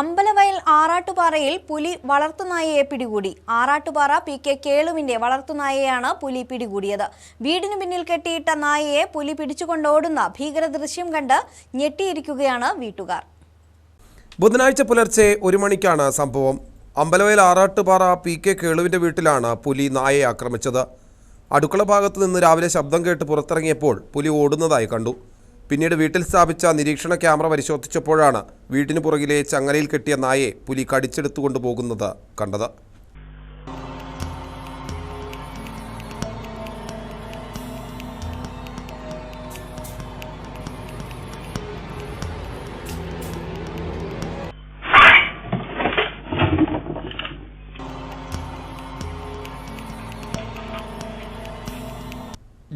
അമ്പലവയൽ ആറാട്ടുപാറയിൽ പുലി വളർത്തുനായയെ പിടികൂടി. ആറാട്ടുപാറ P K കേളുവിന്റെ വളർത്തുനായയാണ് പുലി പിടികൂടിയത്. വീടിനു പിന്നിൽ കെട്ടിയിട്ട നായയെ പുലി പിടിച്ചുകൊണ്ടോടുന്ന ഭീകര ദൃശ്യം കണ്ട് ഞെട്ടിയിരിക്കുകയാണ് വീട്ടുകാർ. ബുധനാഴ്ച പുലർച്ചെ ഒരു മണിക്കാണ് സംഭവം. അമ്പലവയൽ ആറാട്ടുപാറ പി കെ കേളുവിന്റെ വീട്ടിലാണ് പുലി നായയെ ആക്രമിച്ചത്. അടുക്കള ഭാഗത്തു നിന്ന് രാവിലെ ശബ്ദം കേട്ട് പുറത്തിറങ്ങിയപ്പോൾ പുലി ഓടുന്നതായി കണ്ടു. പിന്നീട് വീട്ടിൽ സ്ഥാപിച്ച നിരീക്ഷണ ക്യാമറ പരിശോധിച്ചപ്പോഴാണ് വീട്ടിനു പുറകിലെ ചങ്ങലയിൽ കെട്ടിയ നായയെ പുലി കടിച്ചെടുത്തുകൊണ്ടുപോകുന്നത് കണ്ടത്.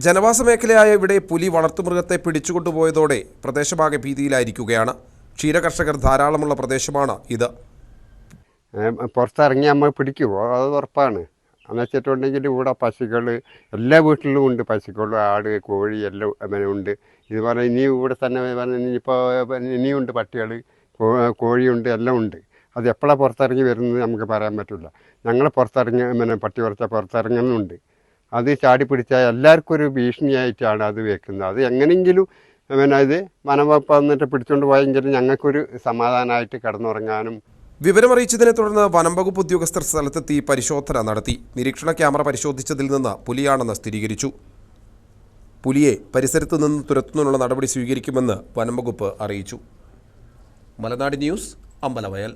ജനവാസ മേഖലയായ ഇവിടെ പുലി വളർത്തുമൃഗത്തെ പിടിച്ചുകൊണ്ടുപോയതോടെ പ്രദേശമാകെ ഭീതിയിലായിരിക്കുകയാണ്. ക്ഷീരകർഷകർ ധാരാളമുള്ള പ്രദേശമാണ് ഇത്. പുറത്തിറങ്ങി നമ്മൾ പിടിക്കുമോ അത് ഉറപ്പാണ്. എന്ന് വെച്ചിട്ടുണ്ടെങ്കിൽ ഇവിടെ പശുക്കൾ എല്ലാ വീട്ടിലും ഉണ്ട് പശുക്കൾ ആട് കോഴി എല്ലാം അങ്ങനെ ഉണ്ട്. ഇത് പറഞ്ഞാൽ ഇനി ഇവിടെ തന്നെ ഇനിയിപ്പോൾ ഇനിയുണ്ട് പട്ടികൾ കോഴിയുണ്ട് എല്ലാം ഉണ്ട്. അത് എപ്പോഴാണ് പുറത്തിറങ്ങി വരുന്നത് നമുക്ക് പറയാൻ പറ്റില്ല. ഞങ്ങൾ പുറത്തിറങ്ങി പിന്നെ പട്ടി കുറച്ചാൽ പുറത്തിറങ്ങുന്നുണ്ട്. അത് ചാടി പിടിച്ചാൽ എല്ലാവർക്കും ഒരു ഭീഷണിയായിട്ടാണ് അത് വെക്കുന്നത്. അത് എങ്ങനെയെങ്കിലും പിന്നെ ഇത് വനംവകുപ്പ് വന്നിട്ട് പിടിച്ചുകൊണ്ട് പോയെങ്കിൽ ഞങ്ങൾക്കൊരു സമാധാനമായിട്ട് കിടന്നുറങ്ങാനും. വിവരമറിയിച്ചതിനെ തുടർന്ന് വനംവകുപ്പ് ഉദ്യോഗസ്ഥർ സ്ഥലത്തെത്തി പരിശോധന നടത്തി. നിരീക്ഷണ ക്യാമറ പരിശോധിച്ചതിൽ നിന്ന് പുലിയാണെന്ന് സ്ഥിരീകരിച്ചു. പുലിയെ പരിസരത്ത് നിന്ന് തുരത്തുന്നതിനുള്ള നടപടി സ്വീകരിക്കുമെന്ന് വനംവകുപ്പ് അറിയിച്ചു. മലനാട് ന്യൂസ് അമ്പലവയൽ.